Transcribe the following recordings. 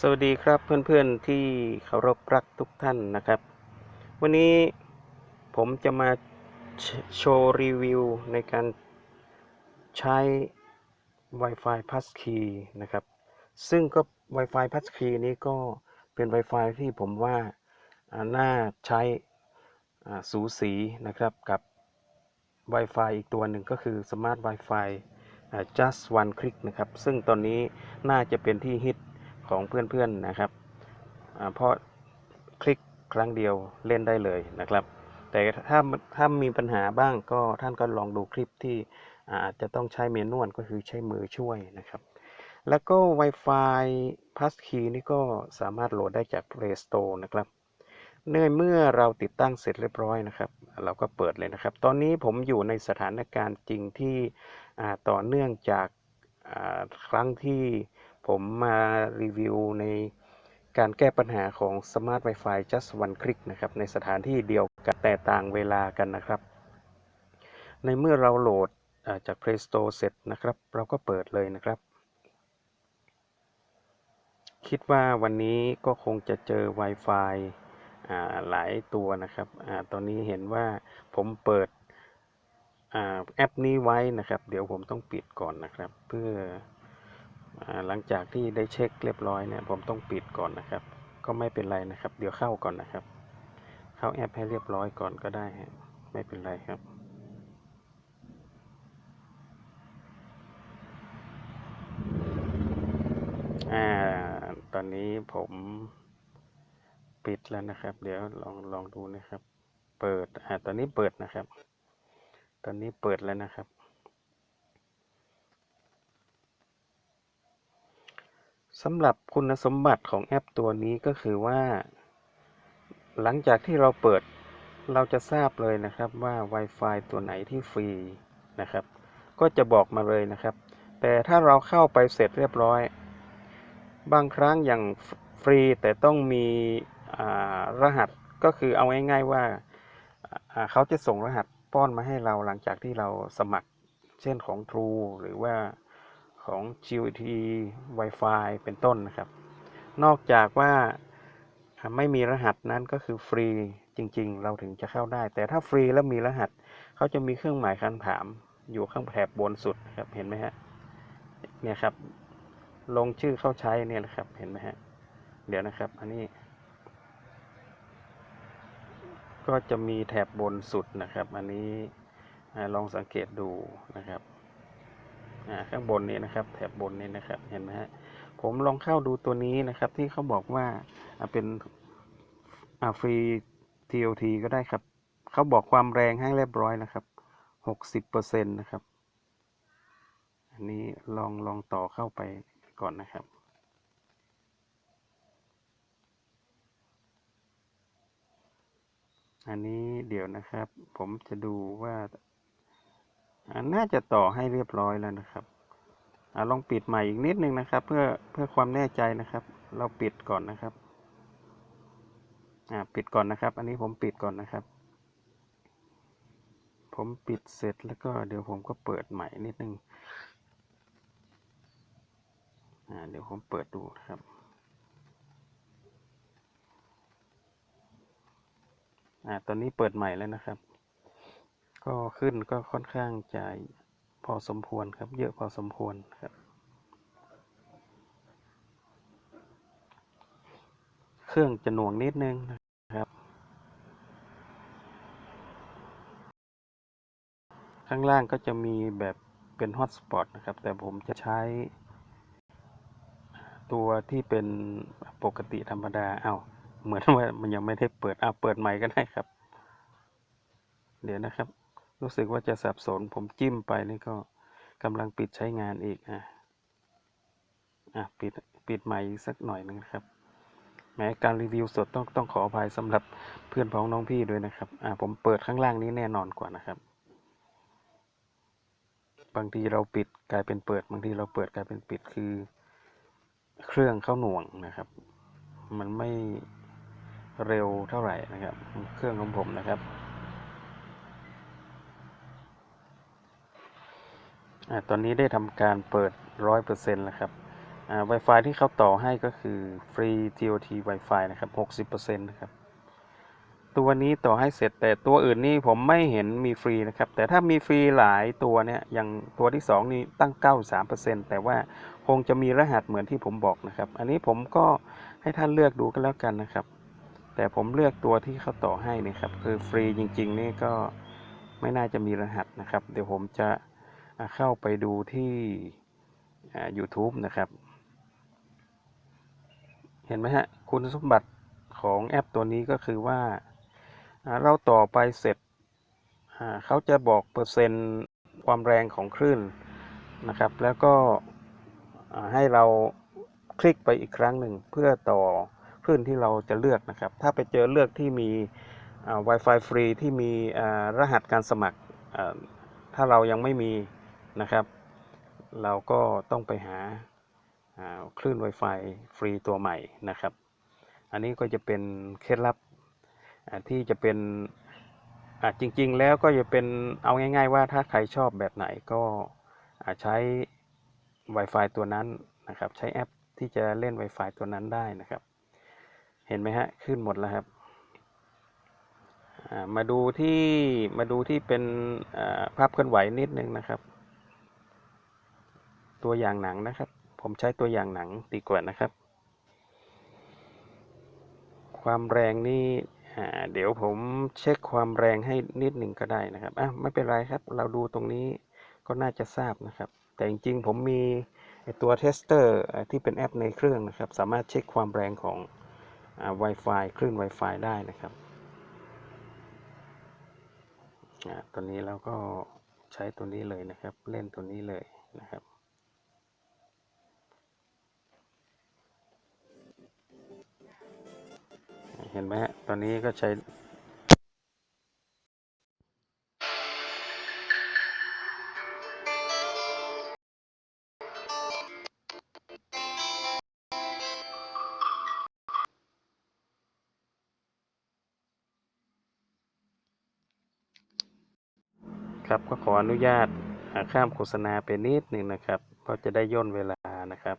สวัสดีครับเพื่อนๆที่เคารพรักทุกท่านนะครับ วันนี้ผมจะมาโชว์รีวิวในการใช้ Wi-Fi Passkey นะครับ ซึ่งก็ Wi-Fi Passkey นี้ก็เป็น Wi-Fi ที่ผมว่าน่าใช้สูสีนะครับกับ Wi-Fi อีกตัวหนึ่งก็คือ Smart Wi-Fi just one click นะครับ ซึ่งตอนนี้น่าจะเป็นที่ฮิต ของเพื่อนๆนะครับเพราะคลิกครั้งเดียวเล่นได้เลยนะครับ แต่ถ้าถ้ามีปัญหาบ้างก็ท่านก็ลองดูคลิปที่อาจจะต้องใช้เมนวลก็คือใช้มือช่วยนะครับ แล้วก็ Wi-Fi Passkey นี่ก็สามารถโหลดได้จาก Play Store นะครับเนื่อเมื่อเราติดตั้งเสร็จเรียบร้อยนะครับ เราก็เปิดเลยนะครับ ตอนนี้ผมอยู่ในสถานการณ์จริงที่ต่อเนื่องจากครั้งที่ ผมมารีวิวในการแก้ปัญหาของ Smart Wi-Fi Just One Click นะครับ ในสถานที่เดียวกันแต่ต่างเวลากันนะครับ ในเมื่อเราโหลดจาก Play Store เสร็จนะครับ เราก็เปิดเลยนะครับ คิดว่าวันนี้ก็คงจะเจอ Wi-Fi อหลายตัวนะครับอตอนนี้เห็นว่าผมเปิดอแอปนี้ไว้นะครับ เดี๋ยวผมต้องปิดก่อนนะครับ เพื่อ หลังจากที่ได้เช็คเรียบร้อยเนี่ยผมต้องปิดก่อนนะครับ ก็ไม่เป็นไรนะครับ เดี๋ยวเข้าก่อนนะครับ เข้าแอปให้เรียบร้อยก่อนก็ได้ไม่เป็นไรครับอ่าตอนนี้ผมปิดแล้วนะครับ เดี๋ยวลองลองดูนะครับ เปิดอ่าตอนนี้เปิดนะครับ ตอนนี้เปิดแล้วนะครับ สำหรับคุณสมบัติของแอปตัวนี้ก็คือว่า หลังจากที่เราเปิดเราจะทราบเลยนะครับว่า Wi-Fi ตัวไหนที่ฟรีนะครับ ก็จะบอกมาเลยนะครับ แต่ถ้าเราเข้าไปเสร็จเรียบร้อย บางครั้งอย่างฟรีแต่ต้องมีรหัสก็คือเอาง่ายๆว่าอ่าเขาจะส่งรหัสป้อนมาให้เราหลังจากที่เราสมัคร เช่นของ True หรือว่า ของ GT Wi-Fi เป็นต้นนะครับ นอกจากว่าไม่มีรหัสนั้นก็คือฟรีจริง ๆ เราถึงจะเข้าได้ แต่ถ้าฟรีแล้วมีรหัสเขาจะมีเครื่องหมายคำถาม อยู่ข้างแถบบนสุดครับเห็นไหมฮะเนี่ยครับ ลงชื่อเข้าใช้เนี่ยนะครับเห็นไหมฮะเดี๋ยวนะครับ อันนี้ ก็จะมีแถบบนสุดนะครับ อันนี้ลองสังเกตดูนะครับ ข้างบนนี้นะครับแถบบนนี้นะครับเห็นไหมฮะผมลองเข้าดูตัวนี้นะครับ ที่เขาบอกว่าอาเป็นอาฟรี TOT ก็ได้ครับ เขาบอกความแรงให้เรียบร้อยนะครับหกสิบเปอร์เซ็นต์นะครับ อันนี้ลองลองต่อเข้าไปก่อนนะครับ อันนี้เดี๋ยวนะครับ ผมจะดูว่า น่าจะต่อให้เรียบร้อยแล้วนะครับอลองปิดใหม่อีกนิดนึงนะครับ เพื่อเพื่อความแน่ใจนะครับ เราปิดก่อนนะครับปิดก่อนนะครับ อันนี้ผมปิดก่อนนะครับ ผมปิดเสร็จแล้วก็เดี๋ยวผมก็เปิดใหม่นิดนึงอ่าเดี๋ยวผมเปิดดูครับอตอนนี้เปิดใหม่แล้วนะครับ ก็ขึ้นก็ค่อนข้างจะพอสมควรครับ เยอะพอสมควรครับ เครื่องจะหน่วงนิดนึงนะครับ ข้างล่างก็จะมีแบบเป็นฮอตสปอตนะครับ แต่ผมจะใช้ ตัวที่เป็นปกติธรรมดาเอา้าเหมือนว่ามันยังไม่ได้เปิดเอาเปิดใหม่ก็ได้ครับ เดี๋ยวนะครับ รู้สึกว่าจะสับสน ผมจิ้มไปนี่ก็กำลังปิดใช้งานอีกอะอะปิดปิดใหม่อีกสักหน่อยหนึงนะครับ แม้การรีวิวสดต้องต้องขออภัยสำหรับเพื่อนพ้องน้องพี่ด้วยนะครับอะผมเปิดข้างล่างนี้แน่นอนกว่านะครับ บางทีเราปิดกลายเป็นเปิด บางทีเราเปิดกลายเป็นปิดคือ เครื่องเข้าหน่วงนะครับ มันไม่เร็วเท่าไหร่นะครับ เครื่องของผมนะครับ อ่า ตอนนี้ได้ทำการเปิดร้อยเปอร์เซ็นต์แล้วครับอ่า Wi-Fi ที่เขาต่อให้ก็คือฟรี TOT Wi-Fi นะครับ 60%นะครับ ตัวนี้ต่อให้เสร็จแต่ตัวอื่นนี่ผมไม่เห็นมีฟรีนะครับ แต่ถ้ามีฟรีหลายตัวเนี่ย อย่างตัวที่ 2 นี่ตั้ง 93%แต่ว่าคงจะมีรหัสเหมือนที่ผมบอกนะครับ อันนี้ผมก็ให้ท่านเลือกดูกันแล้วกันนะครับ แต่ผมเลือกตัวที่เขาต่อให้นี่ครับ คือฟรีจริง ๆ นี่ก็ไม่น่าจะมีรหัสนะครับ เดี๋ยวผมจะ เข้าไปดูที่ YouTube นะครับ เห็นไหมฮะ คุณสมบัติของแอปตัวนี้ก็คือว่าเราต่อไปเสร็จเขาจะบอกเปอร์เซ็นต์ความแรงของคลื่นนะครับ แล้วก็ให้เราคลิกไปอีกครั้งหนึ่งเพื่อต่อคลื่นที่เราจะเลือกนะครับ ถ้าไปเจอเลือกที่มีอ่า Wi-Fi ฟรีที่มีรหัสการสมัคร ถ้าเรายังไม่มี นะครับ เราก็ต้องไปหาคลื่น Wi-Fi ฟรีตัวใหม่นะครับ อันนี้ก็จะเป็นเคล็ดลับที่จะเป็นจริง ๆ แล้วก็จะเป็นเอาง่าย ๆ ว่าถ้าใครชอบแบบไหนก็ใช้ Wi-Fi ตัวนั้นนะครับ ใช้แอปที่จะเล่น Wi-Fi ตัวนั้นได้นะครับ เห็นไหมฮะ ขึ้นหมดแล้วครับมาดูที่มาดูที่เป็นภาพเคลื่อนไหวนิดนึงนะครับ ตัวอย่างหนังนะครับ ผมใช้ตัวอย่างหนังดีกว่านะครับ ความแรงนี่เดี๋ยวผมเช็คความแรงให้นิดหนึ่งก็ได้นะครับอะไม่เป็นไรครับ เราดูตรงนี้ก็น่าจะทราบนะครับ แต่จริงๆ ผมมีตัวเทสเตอร์ที่เป็นแอปในเครื่องนะครับ สามารถเช็คความแรงของอ Wi-Fi คลื่น Wi-Fi ได้นะครับอตัวนี้เราก็ใช้ตัวนี้เลยนะครับ เล่นตัวนี้เลยนะครับ เห็นไหมฮะ ตอนนี้ก็ใช้ครับก็ขออนุญาตข้ามโฆษณาไปนิดหนึ่งนะครับเพราะจะได้ย่นเวลานะครับ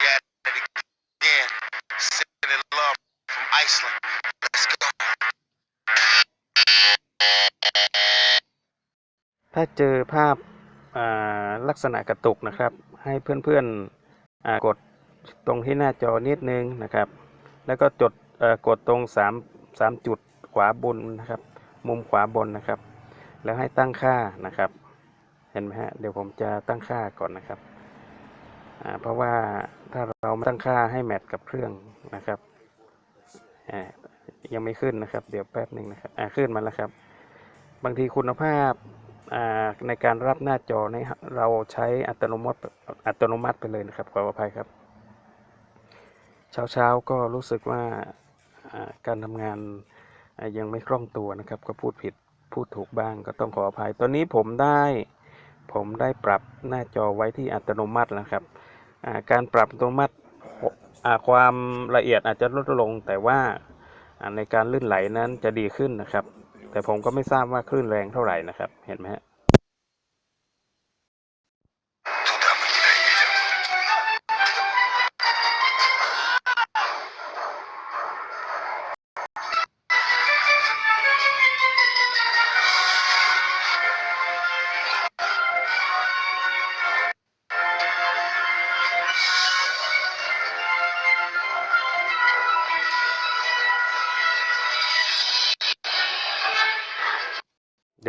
We at it again. Sitting in love from Iceland. Let's go. ถ้าเจอภาพลักษณะกระตุกนะครับ ให้เพื่อนๆกดตรงที่หน้าจอนิดนึงนะครับ แล้วก็จดกดตรง 3 3 จุดขวาบนนะครับ มุมขวาบนนะครับ แล้วให้ตั้งค่านะครับ เห็นไหมฮะ เดี๋ยวผมจะตั้งค่าก่อนนะครับ เพราะว่าถ้าเราตั้งค่าให้แมทกับเครื่องนะครับยังไม่ขึ้นนะครับ เดี๋ยวแป๊บหนึ่งนะครับขึ้นมาแล้วครับ บางทีคุณภาพในการรับหน้าจอเนี่ยเราใช้อัตโนมัติอัตโนมัติไปเลยนะครับขออภัยครับ เช้าเช้าๆก็รู้สึกว่าการทำงานยังไม่คล่องตัวนะครับ ก็พูดผิดพูดถูกบ้างก็ต้องขออภัย ตอนนี้ผมได้ผมได้ปรับหน้าจอไว้ที่อัตโนมัติแล้วครับ การปรับอัตโนมัติความละเอียดอาจจะลดลง แต่ว่าในการลื่นไหลนั้นจะดีขึ้นนะครับ แต่ผมก็ไม่ทราบว่าคลื่นแรงเท่าไหร่นะครับ เห็นไหมฮะ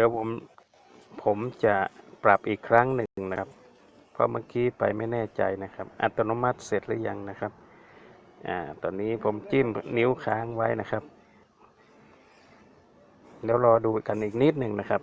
ดี๋ยวผมผมจะปรับอีกครั้งหนึ่งนะครับ เพราะเมื่อกี้ไปไม่แน่ใจนะครับ อัตโนมัติเสร็จหรือยังนะครับอ่าตอนนี้ผมจิ้มนิ้วค้างไว้นะครับ แล้วรอดูกันอีกนิดหนึ่งนะครับ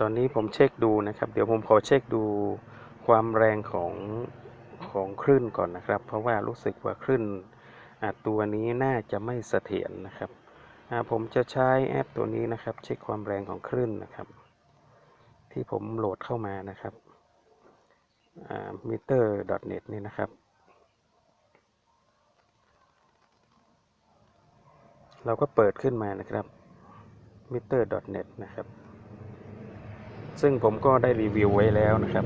ตอนนี้ผมเช็คดูนะครับ เดี๋ยวผมขอเช็คดูความแรงของของคลื่นก่อนนะครับ เพราะว่ารู้สึกว่าคลื่นตัวนี้น่าจะไม่เสถียรนะครับผมจะใช้แอปตัวนี้นะครับ เช็คความแรงของคลื่นนะครับ ที่ผมโหลดเข้ามานะครับอ่า meter.net นี่นะครับ เราก็เปิดขึ้นมานะครับ meter.net นะครับ ซึ่งผมก็ได้รีวิวไว้แล้วนะครับ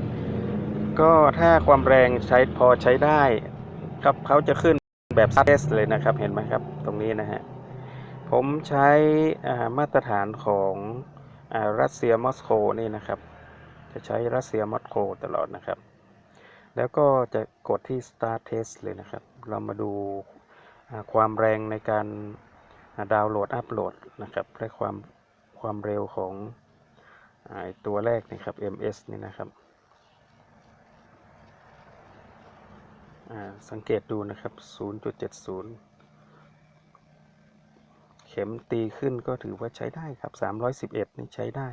ก็ถ้าความแรงใช้พอใช้ได้ครับเขาจะขึ้นแบบเทสเลยนะครับเห็นไหมครับ ตรงนี้นะฮะ ผมใช้อ่ามาตรฐานของอารัสเซียมอสโกนี่นะครับ จะใช้รัสเซียมอสโกตลอดนะครับ แล้วก็จะกดที่ start test เลยนะครับ เรามาดูความแรงในการดาวน์โหลดอัปโหลดนะครับและความความเร็วของ ตัวแรกนี่ครับ ms นี่นะครับสังเกตดูนะครับ 0.70 เข็มตีขึ้นก็ถือว่าใช้ได้ครับ 311 นี่ใช้ได้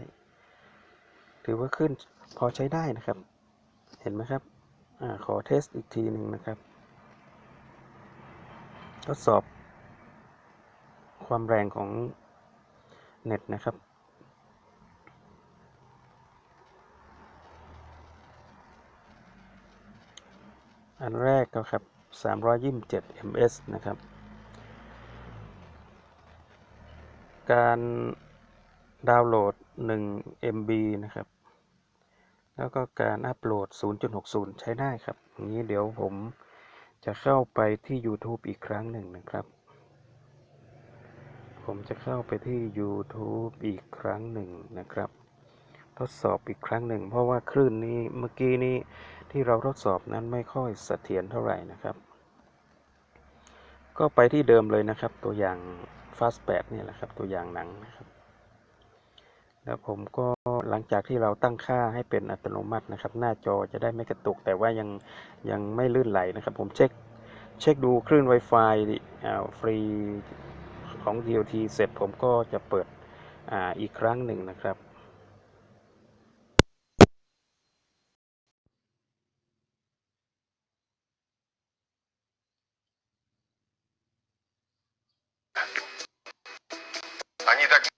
ถือว่าขึ้นพอใช้ได้นะครับ เห็นไหมครับอขอเทสอีกทีหนึ่งนะครับ ทดสอบความแรงของเน็ตนะครับ อันแรกก็ครับ 327 ms นะครับ การดาวน์โหลด 1 MB นะครับ แล้วก็การอัปโหลด 0.60 ใช้ได้ครับอย่างนี้เดี๋ยวผมจะเข้าไปที่ YouTube อีกครั้งหนึ่งนะครับ ผมจะเข้าไปที่ YouTube อีกครั้งหนึ่งนะครับ ทดสอบอีกครั้งหนึ่ง เพราะว่าคลื่นนี้เมื่อกี้นี้ ที่เราทดสอบนั้นไม่ค่อยเสถียรเท่าไหร่นะครับ ก็ไปที่เดิมเลยนะครับ ตัวอย่าง Fast 8เนี่ยแหละครับ ตัวอย่างหนังนะครับ แล้วผมก็หลังจากที่เราตั้งค่าให้เป็นอัตโนมัตินะครับ หน้าจอจะได้ไม่กระตุก แต่ว่ายังยังไม่ลื่นไหลนะครับ ผมเช็คเช็คดูคลื่น Wi-Fi อ่าฟรีของ DOT เสร็จผมก็จะเปิดอ่าอีกครั้งหนึ่งนะครับ Они так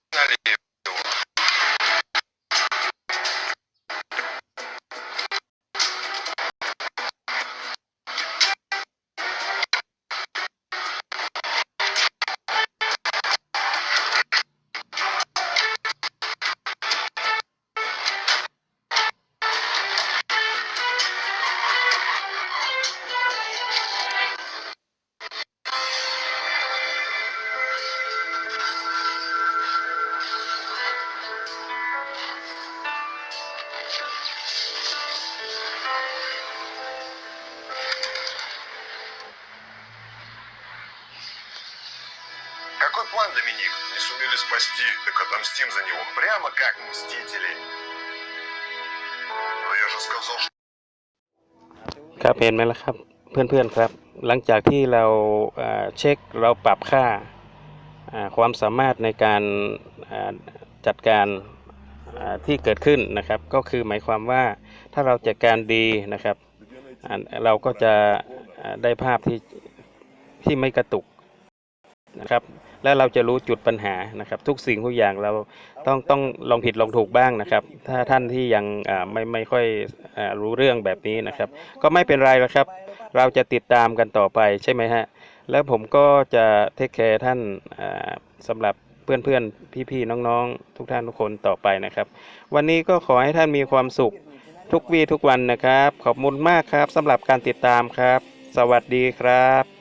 так отомстим за него. Прямо как мстители. Но я же сказал, что ครับเห็นไหมล่ะครับเพื่อนๆครับ หลังจากที่เราอ่าเช็คเราปรับค่าอ่าความสามารถในการอ่าจัดการอ่าที่เกิดขึ้นนะครับ ก็คือหมายความว่าถ้าเราจัดการดีนะครับอ่าเราก็จะอ่าได้ภาพที่ที่ไม่กระตุกนะครับ และเราจะรู้จุดปัญหานะครับ ทุกสิ่งทุกอย่างเราต้องต้องลองผิดลองถูกบ้างนะครับ ถ้าท่านที่ยังไม่ไม่ค่อยอรู้เรื่องแบบนี้นะครับ ก็ไม่เป็นไรแล้วครับ เราจะติดตามกันต่อไปใช่ไหมฮะแล้วผมก็จะเทคแคร์ท่านอ่าสำหรับเพื่อนๆ พี่ๆ น้องๆ ทุกท่านทุกคนต่อไปนะครับ วันนี้ก็ขอให้ท่านมีความสุขทุกวีทุกวันนะครับ ขอบคุณมากครับสำหรับการติดตามครับ สวัสดีครับ